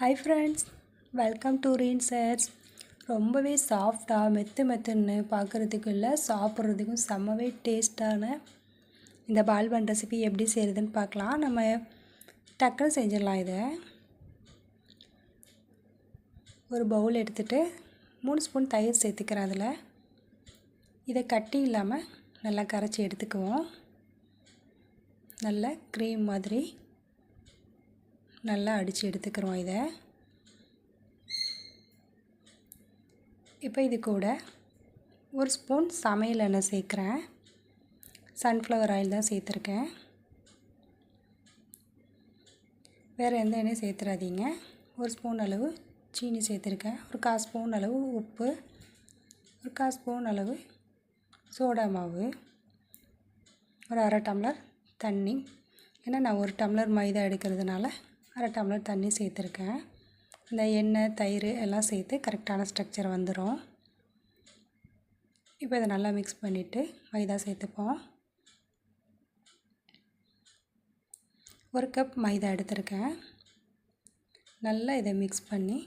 Hi friends welcome to ரீன் சேர்ஸ் ரொம்பவே சாஃப்டாக மெத்து மெத்துன்னு பார்க்குறதுக்கு இல்லை சாப்பிட்றதுக்கும் செம்மவே டேஸ்ட்டான இந்த பால்பன் ரெசிபி எப்படி செய்கிறதுன்னு பார்க்கலாம் நம்ம டக்குன்னு செஞ்சிடலாம் இதை. ஒரு பவுல் எடுத்துகிட்டு மூணு ஸ்பூன் தயிர் சேர்த்துக்கிறேன் அதில். இதை கட்டி இல்லாமல் நல்லா கரைச்சி எடுத்துக்குவோம். நல்ல க்ரீம் மாதிரி. நல்லா அடித்து எடுத்துக்கிறோம் இதை. இப்போ இது கூட ஒரு ஸ்பூன் சமையல் எண்ணெய் சேர்க்குறேன். சன்ஃப்ளவர் ஆயில் தான் சேர்த்துருக்கேன். வேறு எந்த எண்ணெயும் சேர்த்துறாதீங்க. ஒரு ஸ்பூன் அளவு சீனி சேர்த்துருக்கேன். ஒரு கால் ஸ்பூன் அளவு உப்பு. ஒரு கால் ஸ்பூன் அளவு சோடா மாவு. ஒரு அரை டம்ளர் தண்ணி. ஏன்னா நான் ஒரு டம்ளர் மைதா எடுக்கிறதுனால அரை டம்ளர் தண்ணி சேர்த்துருக்கேன். இந்த எண்ணெய் தயிர் எல்லாம் சேர்த்து கரெக்டான ஸ்ட்ரக்சர் வந்துடும் இப்போ இதை நல்லா மிக்ஸ் பண்ணிவிட்டு மைதா சேர்த்துப்போம். ஒரு கப் மைதா எடுத்திருக்கேன். நல்லா இதை மிக்ஸ் பண்ணி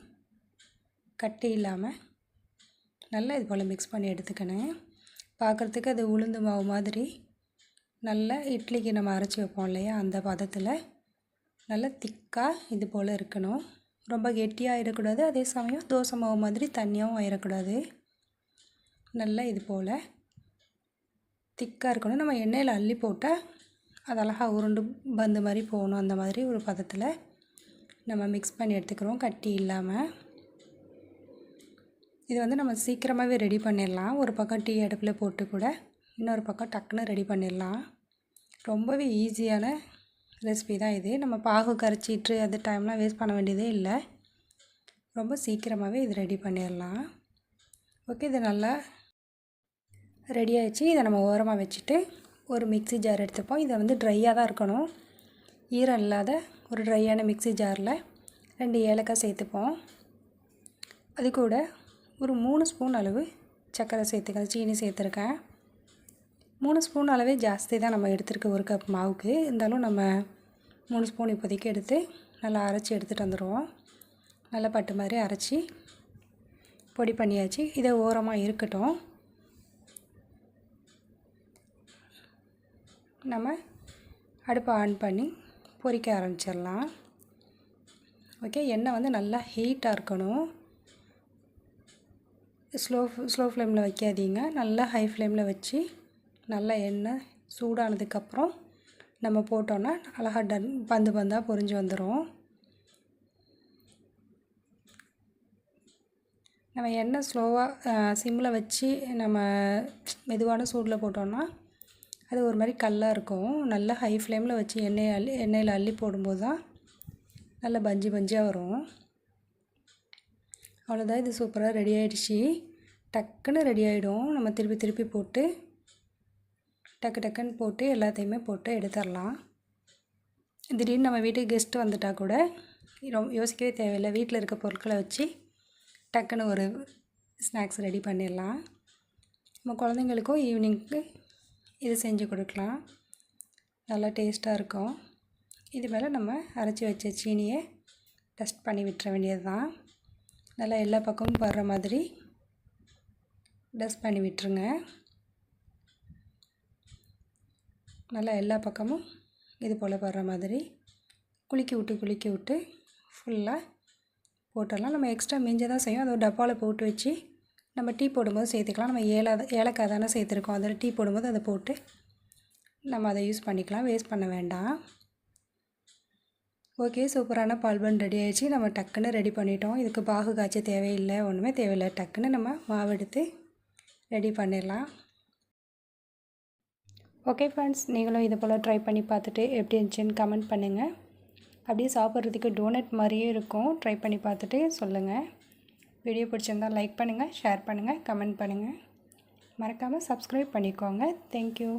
கட்டி இல்லாமல் நல்லா இது போல் மிக்ஸ் பண்ணி எடுத்துக்கணும். பார்க்குறதுக்கு அது உளுந்து மாவு மாதிரி. நல்லா இட்லிக்கு நம்ம அரைச்சி வைப்போம் இல்லையா? அந்த பதத்தில். நல்லா திக்காக இது போல் இருக்கணும். ரொம்ப கெட்டியாக ஆகிடக்கூடாது அதே சமயம் தோசை மாவு மாதிரி தண்ணியாகவும் ஆயிடக்கூடாது. நல்லா இது போல் திக்காக இருக்கணும். நம்ம எண்ணெயில் அள்ளி போட்டால் அது அழகாக உருண்டு பந்து மாதிரி போகணும். அந்த மாதிரி ஒரு பதத்தில் நம்ம மிக்ஸ் பண்ணி எடுத்துக்கிறோம். கட்டி இல்லாமல் இது வந்து நம்ம சீக்கிரமாகவே ரெடி பண்ணிடலாம். ஒரு பக்கம் டீ அடுப்பில் போட்டு கூட இன்னொரு பக்கம் டக்குன்னு ரெடி பண்ணிடலாம். ரொம்பவே ஈஸியான ரெசிபி தான் இது. நம்ம பாகு கரைச்சிட்டு அது டைம்லாம் வேஸ்ட் பண்ண வேண்டியதே இல்லை. ரொம்ப சீக்கிரமாகவே இது ரெடி பண்ணிடலாம். ஓகே இது நல்லா ரெடி ஆகிடுச்சு இதை நம்ம ஓரமாக வச்சுட்டு ஒரு மிக்சி ஜார் எடுத்துப்போம். இதை வந்து ட்ரையாக தான் இருக்கணும். ஈரம் இல்லாத ஒரு ட்ரையான மிக்சி ஜாரில் ரெண்டு ஏலக்காய் சேர்த்துப்போம். அது கூட ஒரு மூணு ஸ்பூன் அளவு சர்க்கரை சேர்த்துக்கேன் சீனி சேர்த்துருக்கேன். மூணு ஸ்பூன் அளவே ஜாஸ்தி தான் நம்ம எடுத்துருக்க ஒரு கப் மாவுக்கு. இருந்தாலும் நம்ம மூணு ஸ்பூன் இப்போதைக்கு எடுத்து நல்லா அரைச்சி எடுத்துகிட்டு வந்துடுவோம் நல்லா பட்டு மாதிரி அரைச்சி பொடி பண்ணியாச்சு. இதை ஓரமாக இருக்கட்டும். நம்ம அடுப்பை ஆன் பண்ணி பொரிக்க ஆரம்பிச்சிடலாம். ஓகே எண்ணெய் வந்து நல்லா ஹீட்டாக இருக்கணும். ஸ்லோ ஸ்லோ ஃப்ளேமில் வைக்காதீங்க. நல்லா ஹை ஃப்ளேமில் வச்சு நல்லா எண்ணெய் சூடானதுக்கப்புறம் நம்ம போட்டோன்னா அழகாக டன் பந்து பந்தாக பொறிஞ்சு வந்துடும் நம்ம எண்ணெய் ஸ்லோவாக சிம்மில் வச்சு நம்ம மெதுவான சூடில் போட்டோன்னா அது ஒரு மாதிரி கல்லாக இருக்கும். நல்லா ஹை ஃப்ளேமில் வச்சு எண்ணெயை அள்ளி எண்ணெயில் அள்ளி போடும்போது தான் நல்லா பஞ்சு பஞ்சாக வரும். அவ்வளோதான் இது சூப்பராக ரெடி ஆகிடுச்சி டக்குன்னு ரெடி ஆகிடும் நம்ம திருப்பி திருப்பி போட்டு டக்கு டக்குன்னு போட்டு எல்லாத்தையுமே போட்டு எடுத்துடலாம். திடீர்னு நம்ம வீட்டுக்கு கெஸ்ட்டு வந்துட்டால் கூட ரொம்ப யோசிக்கவே தேவையில்லை. வீட்டில் இருக்க பொருட்களை வச்சு டக்குன்னு ஒரு ஸ்நாக்ஸ் ரெடி பண்ணிடலாம். நம்ம குழந்தைங்களுக்கும் ஈவினிங்க்கு இது செஞ்சு கொடுக்கலாம். நல்லா டேஸ்ட்டாக இருக்கும். இது மேலே நம்ம அரைச்சி வச்ச சீனியை டஸ்ட் பண்ணி விட்டுற வேண்டியது தான் நல்லா எல்லா பக்கமும் படுற மாதிரி டஸ்ட் பண்ணி விட்டுருங்க. நல்லா எல்லா பக்கமும் இது போல் படுற மாதிரி குளிக்க விட்டு குளிக்க விட்டு ஃபுல்லாக போட்டுடலாம். நம்ம எக்ஸ்ட்ரா மிஞ்ச தான் செய்யும். அதை டப்பாவில் போட்டு வச்சு நம்ம டீ போடும்போது சேர்த்துக்கலாம். நம்ம ஏலா ஏலக்காய் தானே சேர்த்துருக்கோம். அதில் டீ போடும்போது அதை போட்டு நம்ம அதை யூஸ் பண்ணிக்கலாம். வேஸ்ட் பண்ண வேண்டாம். ஓகே சூப்பரான பால்பன் ரெடி ஆகிடுச்சு நம்ம டக்குன்னு ரெடி பண்ணிட்டோம். இதுக்கு பாகு காய்ச்ச தேவையில்லை ஒன்றுமே தேவையில்லை. டக்குன்னு நம்ம மாவு எடுத்து ரெடி பண்ணிடலாம். ஓகே ஃப்ரெண்ட்ஸ் நீங்களும் இது போல் ட்ரை பண்ணி பார்த்துட்டு எப்படி இருந்துச்சுன்னு கமெண்ட் பண்ணுங்கள் அப்படியே சாப்பிட்றதுக்கு டோனட் மாதிரியே இருக்கும். ட்ரை பண்ணி பார்த்துட்டு சொல்லுங்கள் வீடியோ பிடிச்சிருந்தால் லைக் பண்ணுங்கள் ஷேர் பண்ணுங்கள் கமெண்ட் பண்ணுங்கள் மறக்காமல் சப்ஸ்கிரைப் பண்ணிக்கோங்க. தேங்க்யூ